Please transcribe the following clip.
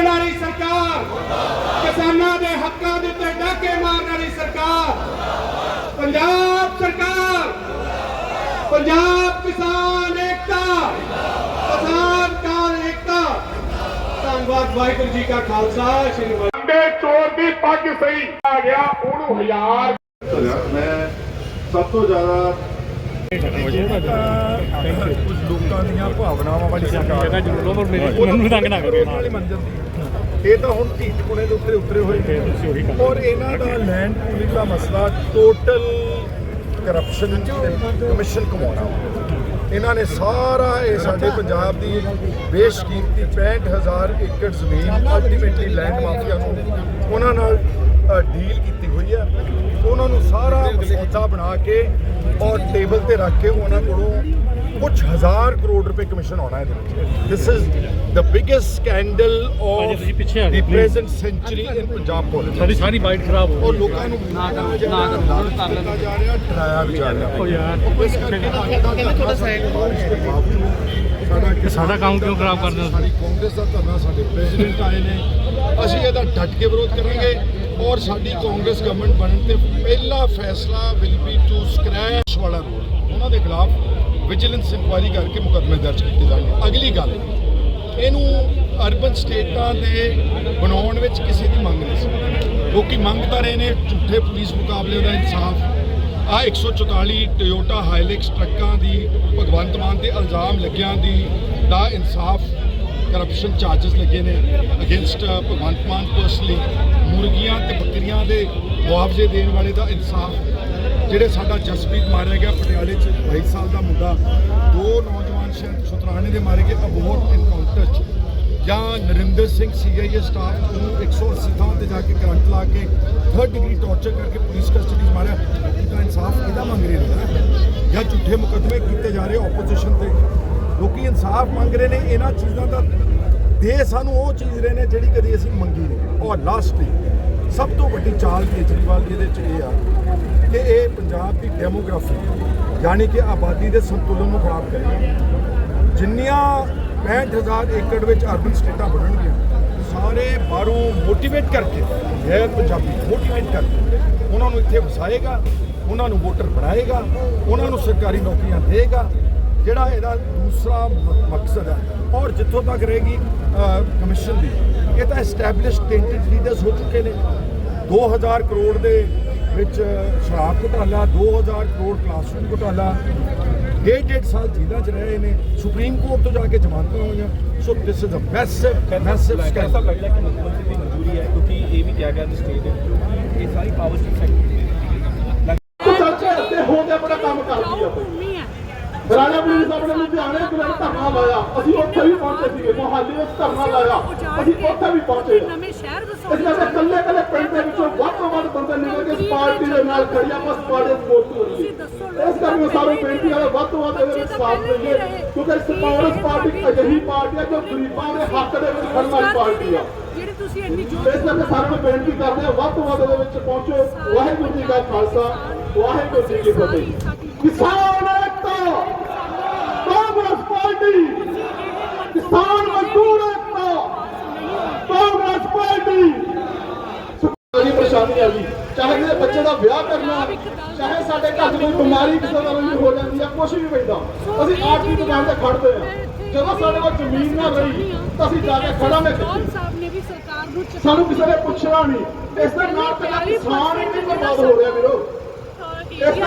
ਲੁੱਟਣ ਵਾਲੀ ਸਰਕਾਰ। ਕਿਸਾਨਾਂ ਦੇ ਹੱਕਾਂ ਦੇ ਉੱਤੇ ਡਾਕੇ ਮਾਰਨ ਵਾਲੀ ਸਰਕਾਰ। ਪੰਜਾਬ ਸਰਕਾਰ। ਪੰਜਾਬ ਕਿਸਾਨ ਏਕਤਾ। ਕਿਸਾਨ ਕਾਲ ਏਕਤਾ। ਧੰਨਵਾਦ ਵਾਹਿਗੁਰੂ ਜੀ ਕਾ ਖਾਲਸਾ ਸ੍ਰੀ ਵਾਹਿਗੁਰੂ। ਅੰਡੇ ਚੋਰ ਦੀ ਪੱਗ ਸਹੀ ਆ ਗਿਆ ਉਹਨੂੰ ਹਜ਼ਾਰ। ਮੈਂ ਸਭ ਤੋਂ ਜ਼ਿਆਦਾ ਕੁਝ ਲੋਕਾਂ ਦੀਆਂ ਭਾਵਨਾਵਾਂ ਵਾਲੀ ਸਰਕਾਰ। ਮੈਨੂੰ ਤੰਗ ਨਾ ਕਰੋ। ਇਹ ਤਾਂ ਹੁਣ ਢੀਠ ਪੁਣੇ ਦੇ ਉੱਤੇ ਉਤਰੇ ਹੋਏ ਤੁਸੀਂ ਉਹੀ ਨੇ ਔਰ ਇਹਨਾਂ ਦਾ ਲੈਂਡ ਪੂਲਿੰਗ ਦਾ ਮਸਲਾ ਟੋਟਲ ਕਰਪਸ਼ਨ ਕਮਿਸ਼ਨ ਕਮਾਉਣਾ। ਇਹਨਾਂ ਨੇ ਸਾਰਾ ਇਹ ਸਾਡੇ ਪੰਜਾਬ ਦੀ ਬੇਸ਼ਕੀਮਤੀ 65000 ਏਕੜ ਜ਼ਮੀਨ ਅਲਟੀਮੇਟਲੀ ਲੈਂਡ ਮਾਫੀਆ ਨੂੰ ਉਹਨਾਂ ਨਾਲ ਡੀਲ ਕੀਤੀ ਹੋਈ ਹੈ ਉਹਨਾਂ ਨੂੰ ਸਾਰਾ ਮਸੌਦਾ ਬਣਾ ਕੇ ਔਰ ਟੇਬਲ ਤੇ ਰੱਖ ਕੇ ਉਹਨਾਂ ਕੋਲੋਂ ਕੁਝ ਹਜ਼ਾਰ ਕਰੋੜ ਰੁਪਏ ਕਮਿਸ਼ਨ ਆਉਣਾ ਇਹਦੇ ਵਿੱਚ। This is the biggest scandal ਤੁਸੀਂ ਪਿੱਛੇ of the please. Present century in Punjab politics ਸਾਡੀ ਸਾਰੀ ਬਾਈਟ ਖਰਾਬ ਹੋ ਔਰ ਲੋਕਾਂ ਨੂੰ ਨਾ ਨਾ ਨਾ ਜਾ ਰਿਹਾ ਡਰਾਇਆ ਵੀ ਜਾ ਰਿਹਾ। ਓ ਯਾਰ ਇਸ ਕਰਕੇ ਕਹਿੰਦੇ ਥੋੜਾ ਸਾਈਡ ਸਾਡਾ ਇਹ ਸਾਡਾ ਕੰਮ ਕਿਉਂ ਖਰਾਬ ਕਰਦੇ ਹੋ? ਸਾਡੀ ਕਾਂਗਰਸ ਦਾ ਧਰਨਾ ਸਾਡੇ ਪ੍ਰੈਜ਼ੀਡੈਂਟ ਆਏ ਨੇ। ਅਸੀਂ ਇਹਦਾ ਡਟ ਕੇ ਵਿਰੋਧ ਕਰਾਂਗੇ। ਔਰ ਸਾਡੀ ਕਾਂਗਰਸ ਗਵਰਨਮੈਂਟ ਬਣਨ ਤੇ ਪਹਿਲਾ ਫੈਸਲਾ ਵਿਲ ਬੀ ਟੂ ਸਕ੍ਰੈਚ ਵਾਲਾ ਰੂਲ ਉਹਨਾਂ ਦੇ ਖਿਲਾਫ ਵਿਜੀਲੈਂਸ ਇਨਕੁਆਇਰੀ ਕਰਕੇ ਮੁਕੱਦਮੇ ਦਰਜ ਕੀਤੇ ਜਾਣਗੇ। ਅਗਲੀ ਗੱਲ, ਇਹਨੂੰ ਅਰਬਨ ਸਟੇਟਾਂ ਦੇ ਬਣਾਉਣ ਵਿੱਚ ਕਿਸੇ ਦੀ ਮੰਗ ਨਹੀਂ ਸੀ। ਲੋਕੀ ਮੰਗ ਤਾਂ ਰਹੇ ਨੇ ਝੂਠੇ ਪੁਲਿਸ ਮੁਕਾਬਲੇ ਦਾ ਇਨਸਾਫ। ਆ 144 ਟੋਯੋਟਾ ਹਾਈਲੈਕਸ ਟਰੱਕਾਂ ਦੀ ਭਗਵੰਤ ਮਾਨ ਤੇ ਇਲਜ਼ਾਮ ਲੱਗਿਆਂ ਦੀ ਦਾ ਇਨਸਾਫ ਕਰਪਸ਼ਨ ਚਾਰजेस ਲੱਗੇ ਨੇ ਅਗੇਂਸਟ ਭਗਵੰਤ ਮਾਨ ਪਰਸਨਲੀ ਮੁਰਗੀਆਂ ਤੇ ਬੱਕਰੀਆਂ ਦੇ ਮੁਆਵਜ਼ੇ ਦੇਣ ਵਾਲੇ ਦਾ ਇਨਸਾਫ। ਜਿਹੜੇ ਸਾਡਾ ਜਸਪ੍ਰੀਤ ਮਾਰਿਆ ਗਿਆ ਪਟਿਆਲੇ 'ਚ 22 ਸਾਲ ਦਾ ਮੁੰਡਾ, ਦੋ ਨੌਜਵਾਨ ਸ਼ਹਿਰ ਸੁਤਰਾਣੇ ਦੇ ਮਾਰੇ ਗਏ ਅਬੋਹਰ ਇਨਕਾਊਂਟਰ 'ਚ। ਜਾਂ ਨਰਿੰਦਰ ਸਿੰਘ ਸੀਆਈਏ ਸਟਾਫ ਨੂੰ 180 ਥਾਂ ਤੇ ਜਾ ਕੇ ਕਰੰਟ ਲਾ ਕੇ 3rd ਡਿਗਰੀ ਟੌਰਚਰ ਕਰਕੇ ਪੁਲਿਸ ਕਸਟਡੀ 'ਚ ਮਾਰਿਆ। ਇਹਦਾ ਇਨਸਾਫ ਕਿਹਦਾ ਮੰਗ ਰਹੇ ਨੇ ਜਾਂ ਝੂਠੇ ਮੁਕੱਦਮੇ ਕੀਤੇ ਜਾ ਰਹੇ ਆਪੋਜੀਸ਼ਨ ਤੇ। ਲੋਕੀ ਇਨਸਾਫ ਮੰਗ ਰਹੇ ਨੇ, ਇਹਨਾਂ ਚੀਜ਼ਾਂ ਦਾ ਦੇ ਸਾਨੂੰ ਉਹ ਚੀਜ਼ ਰਹੇ ਨੇ ਜਿਹੜੀ ਕਦੀ ਅਸੀਂ ਮੰਗੀ ਨਹੀਂ। ਔਰ ਲਾਸਟਲੀ ਸਭ ਤੋਂ ਵੱਡੀ ਚਾਲ ਕੇਜਰੀਵਾਲ ਦੀ ਇਹਦੇ ਚ ਇਹ ਆ ਕਿ ਇਹ ਪੰਜਾਬ ਦੀ ਡੈਮੋਗ੍ਰਾਫੀ ਯਾਨੀ ਕਿ ਆਬਾਦੀ ਦੇ ਸੰਤੁਲਨ ਨੂੰ ਖਰਾਬ ਕਰੇਗਾ ਜਿੰਨੀਆਂ 65000 ਏਕੜ ਵਿੱਚ ਅਰਬਨ ਸਟੇਟਾਂ ਬਣਨਗੀਆਂ, ਸਾਰੇ ਬਾਹਰੋਂ ਮੋਟੀਵੇਟ ਕਰਕੇ, ਗੈਰ ਪੰਜਾਬੀ ਮੋਟੀਵੇਟ ਕਰਕੇ, ਉਹਨਾਂ ਨੂੰ ਇੱਥੇ ਵਸਾਏਗਾ, ਉਹਨਾਂ ਨੂੰ ਵੋਟਰ ਬਣਾਏਗਾ, ਉਹਨਾਂ ਨੂੰ ਸਰਕਾਰੀ ਨੌਕਰੀਆਂ ਦੇਗਾ ਜਿਹੜਾ ਇਹਦਾ ਦੂਸਰਾ ਮਕਸਦ ਹੈ। ਔਰ ਜਿੱਥੋਂ ਤੱਕ ਰਹੇਗੀ ਕਮਿਸ਼ਨ ਦੀ, ਇਹ ਤਾਂ ਐਸਟੈਬਲਿਸ਼ਡ ਟੈਂਟਡ ਲੀਡਰਸ ਹੋ ਚੁੱਕੇ ਨੇ। 2000 ਕਰੋੜ ਦੇ ਵਿੱਚ ਸ਼ਰਾਬ ਘੁਟਾਲਾ 2000 ਕਰੋੜ ਕਲਾਸਰੂਮ ਘੁਟਾਲਾ ਡੇਢ ਡੇਢ ਸਾਲ ਜੇਲ੍ਹਾਂ 'ਚ ਰਹੇ ਨੇ ਸੁਪਰੀਮ ਕੋਰਟ ਤੋਂ ਜਾ ਕੇ ਜ਼ਮਾਨਤਾਂ ਹੋਈਆਂ। So this is a massive massive scandal ਕਿ ਸਾਰੀ ਪਾਵਰ ਸੀ ਸੈਕਟਰ ਤੇ ਹੋ ਗਿਆ ਕੰਮ ਕਰਦੀ ਆ ਰਾਣਾ ਪੁਲਿਸ ਆਪਣੇ ਲੁਧਿਆਣੇ ਕੋਲ ਧਰਨਾ ਲਾਇਆ। ਅਸੀਂ ਉੱਥੇ ਲਾਇਆ। ਅਸੀਂ ਉੱਥੇ ਇਸ ਪਾਰਟੀ ਦੇ ਨਾਲ ਖੜੀ ਆਪਾਂ ਇਸ ਪਾਰਟੀ ਨੂੰ ਵੋਟ ਕਰੀਏ ਇਸ ਕਰਕੇ ਸਾਨੂੰ ਬੇਨਤੀ ਹੈ ਵੱਧ ਤੋਂ ਵੱਧ ਇਹਦੇ ਵਿੱਚ ਸਾਥ ਦੇਈਏ ਕਿਉਂਕਿ ਇਸ ਕਾਂਗਰਸ ਪਾਰਟੀ ਇੱਕ ਅਜਿਹੀ ਪਾਰਟੀ ਹੈ ਜੋ ਗਰੀਬਾਂ ਦੇ ਹੱਕ ਦੇ ਵਿੱਚ ਖੜਨ ਵਾਲੀ ਪਾਰਟੀ ਆ ਜਿਹੜੇ ਤੁਸੀਂ ਇੰਨੀ ਇਸ ਕਰਕੇ ਸਾਰਿਆਂ ਨੂੰ ਬੇਨਤੀ ਕਰਦੇ ਆ ਵੱਧ ਤੋਂ ਵੱਧ ਇਹਦੇ ਵਿੱਚ ਪਹੁੰਚੋ। ਵਾਹਿਗੁਰੂ ਜੀ ਕਾ ਖਾਲਸਾ ਵਾਹਿਗੁਰੂ ਜੀ ਕੀ ਫਤਿਹ। ਕਿਸਾਨ ਏਕਤਾ ਕਾਂਗਰਸ ਪਾਰਟੀ। ਕਿਸਾਨ ਮਜ਼ਦੂਰ ਏਕਤਾ ਕਾਂਗਰਸ ਪਾਰਟੀ। ਸਾਡੀ ਪਰੇਸ਼ਾਨੀ ਆ ਜੀ। ਚਾਹੇ ਕਿਸੇ ਬੱਚੇ ਦਾ ਵਿਆਹ ਕਰਨਾ ਚਾਹੇ ਸਾਡੇ ਘਰ 'ਚ ਕੋਈ ਬਿਮਾਰੀ ਕਿਸੇ ਦਾ ਵੀ ਹੋ ਜਾਂਦੀ ਆ ਕੁਝ ਵੀ ਪੈਂਦਾ ਅਸੀਂ ਆਪ ਦੀ ਦੁਕਾਨ ਤੇ ਖੜਦੇ ਆ ਜਦੋਂ ਸਾਡੇ ਕੋਲ ਜ਼ਮੀਨ ਨਾ ਰਹੀ ਤਾਂ ਅਸੀਂ ਜਾ ਕੇ ਖੜਾਂਗੇ ਸਾਹਿਬ ਨੇ ਵੀ ਸਰਕਾਰ ਨੂੰ ਸਾਨੂੰ ਕਿਸੇ ਨੇ ਪੁੱਛਣਾ ਨਹੀਂ। ਇਸ ਦੇ ਨਾਲ ਤੇ ਕਿਸਾਨ ਹੀ ਬਰਬਾਦ ਹੋ ਰਿਹਾ ਵੀਰੋ। ਇਸ